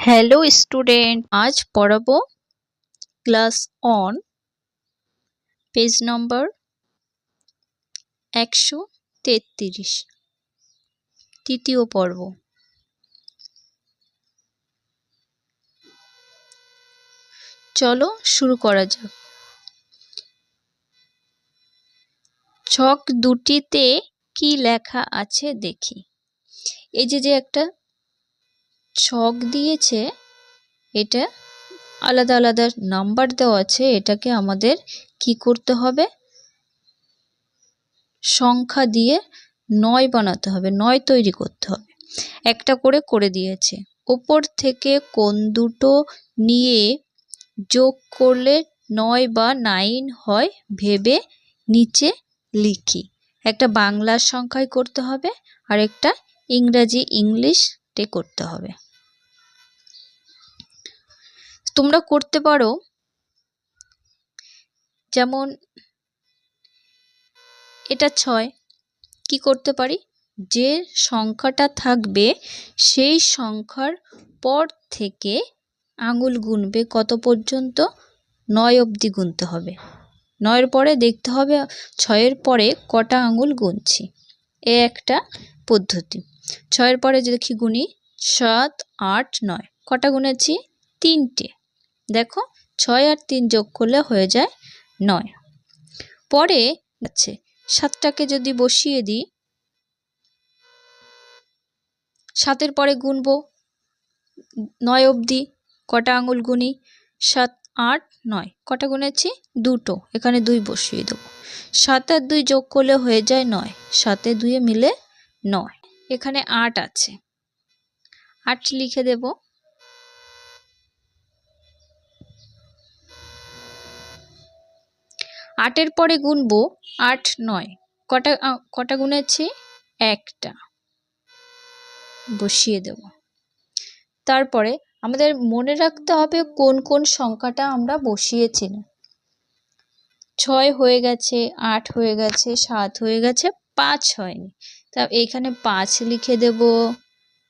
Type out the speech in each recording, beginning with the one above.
Hello student আজ পড়াবো class on page নম্বর একশো তেত্রিশ। তৃতীয় পর্ব। চলো শুরু করা যাক। ছক দুটিতে কি লেখা আছে দেখি। এই যে যে একটা ছক দিয়েছে, এটা আলাদা আলাদা নাম্বার দেওয়া আছে, এটাকে আমাদের কি করতে হবে? সংখ্যা দিয়ে নয় বানাতে হবে, নয় তৈরি করতে হবে। একটা করে করে দিয়েছে। ওপর থেকে কোন দুটো নিয়ে যোগ করলে নয় বা নাইন হয়, ভেবে নিচে লিখি। একটা বাংলার সংখ্যায় করতে হবে আর একটা ইংরাজি, ইংলিশে করতে হবে। তোমরা করতে পারো। যেমন, এটা ছয়, কি করতে পারি? যে সংখ্যাটা থাকবে, সেই সংখ্যার পর থেকে আঙুল গুনবে কত পর্যন্ত? নয় অবধি গুনতে হবে। নয়ের পরে দেখতে হবে, ছয়ের পরে কটা আঙুল গুনছি। এ একটা পদ্ধতি। ছয়ের পরে দেখি গুনি, সাত, আট, নয়, কটা গুনেছি? তিনটে। দেখো, ছয় আর তিন যোগ করলে হয়ে যায় নয়। পরে আছে, সাতটাকে যদি বসিয়ে দিই, সাতের পরে গুনবো, নয় অবধি, কটা আঙুল গুনি, সাত, আট, নয়। কটা গুনেছি? দুটো। এখানে দুই বসিয়ে দেবো। সাত আর দুই যোগ করলে হয়ে যায় নয়। সাতে দুয়ে মিলে নয়। এখানে আট আছে। আট লিখে দেব। আটের পরে গুনবো আট নয়। কটা কটা গুনেছি? একটা। বসিয়ে দেব। তারপরে আমাদের মনে রাখতে হবে কোন কোন সংখ্যাটা আমরা বসিয়েছিলাম ছয় হয়ে গেছে, আট হয়ে গেছে, সাত হয়ে গেছে, পাঁচ হয়নি। তা এখানে পাঁচ লিখে দেব।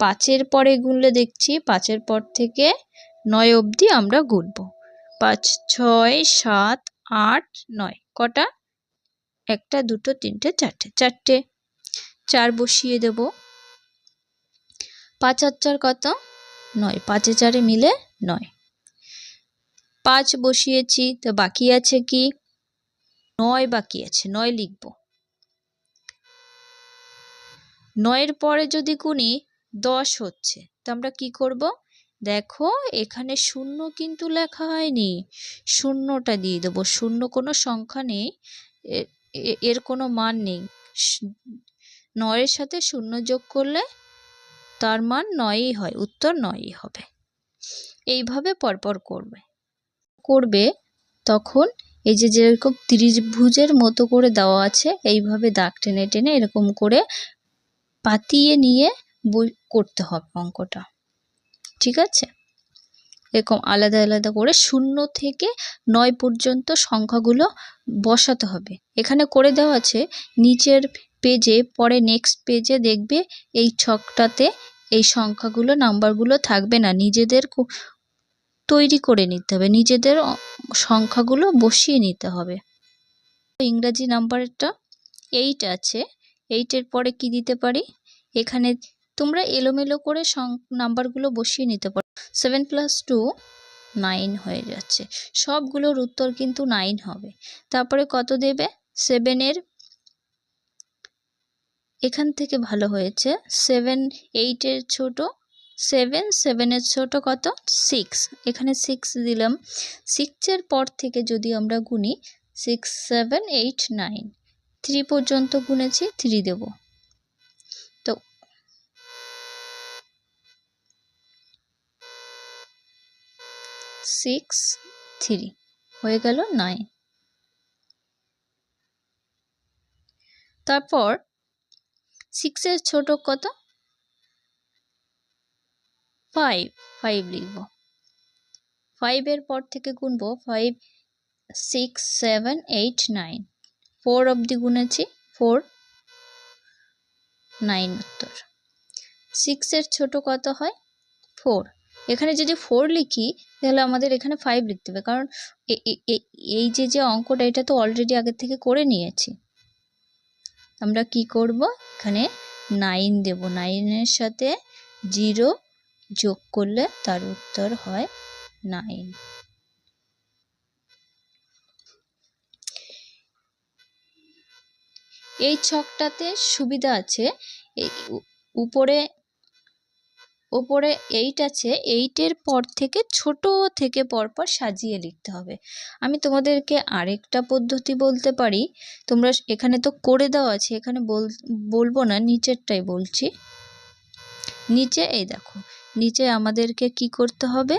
পাঁচের পরে গুনলে দেখছি পাঁচের পর থেকে নয় অবধি আমরা গুনব। পাঁচ, ছয়, সাত আট, নয়। কটা? একটা, দুটো, তিনটে, চারটে। চারটে। চার বসিয়ে দেব। পাঁচ আর চার কত? নয়। পাঁচে চারে মিলে নয়। পাঁচ বসিয়েছি। তো বাকি আছে কি? নয় বাকি আছে। নয় লিখব। নয়ের পরে যদি গুনি, দশ হচ্ছে। তো আমরা কি করব? দেখো, এখানে শূন্য কিন্তু লেখা হয়নি। শূন্যটা দিয়ে দেবো। শূন্য কোনো সংখ্যা নেই। এর কোনো মান নেই। নয়ের সাথে শূন্য যোগ করলে তার মান নয়ই হয়। উত্তর নয়ই হবে। এইভাবে পরপর করবে। করবে তখন এই যে যেরকম ত্রিভুজের মতো করে দেওয়া আছে, এইভাবে দাগ টেনে টেনে এরকম করে পাতিয়ে নিয়ে করতে হবে অঙ্কটা। ঠিক আছে? এরকম আলাদা আলাদা করে শূন্য থেকে নয় পর্যন্ত সংখ্যাগুলো বসাতে হবে। এখানে করে দেওয়া আছে, নিচের পেজে, পরে নেক্সট পেজে দেখবে এই ছকটাতে এই সংখ্যাগুলো, নাম্বারগুলো থাকবে না। নিজেদের তৈরি করে নিতে হবে। নিজেদের সংখ্যাগুলো বসিয়ে নিতে হবে। ইংরাজি নাম্বারটা এইট আছে। এইটের পরে কি দিতে পারি? এখানে তোমরা এলোমেলো করে সং নাম্বারগুলো বসিয়ে নিতে পারো। সেভেন প্লাস টু নাইন হয়ে যাচ্ছে। সবগুলোর উত্তর কিন্তু নাইন হবে। তারপরে কত দেবে? সেভেনের এখান থেকে ভালো হয়েছে। সেভেন এইটের ছোট সেভেন সেভেনের ছোট কত? সিক্স এখানে সিক্স দিলাম। সিক্সের পর থেকে যদি আমরা গুনি six seven eight nine three পর্যন্ত গুনেছি থ্রি দেব। সিক্স থ্রি, হয়ে গেল নাইন। তারপর সিক্সের ছোট কত? ফাইভ ফাইভ লিখব। ফাইভের পর থেকে গুনবো five, six, seven, eight, nine. Four অবধি গুনেছি, ফোর, নাইন উত্তর। সিক্সের ছোট কত হয়? ফোর। এখানে যদি ফোর লিখি, তাহলে আমাদের এখানে ফাইভ লিখতে হবে। কারণ এই যে যে অঙ্কটা, এটা তো অলরেডি আগের থেকে করে নিয়েছি। আমরা কি করব? এখানে নাইন দেব। নাইনের সাথে জিরো যোগ করলে তার উত্তর হয় নাইন এই ছকটাতে সুবিধা আছে। উপরে ওপরে এইট আছে এইটের পর থেকে ছোট থেকে পরপর সাজিয়ে লিখতে হবে। আমি তোমাদেরকে আরেকটা পদ্ধতি বলতে পারি। তোমরা এখানে তো করে দেওয়া আছে, এখানে বল, বলব না, নিচেরটাই বলছি। নিচে এই দেখো, নিচে আমাদেরকে কি করতে হবে?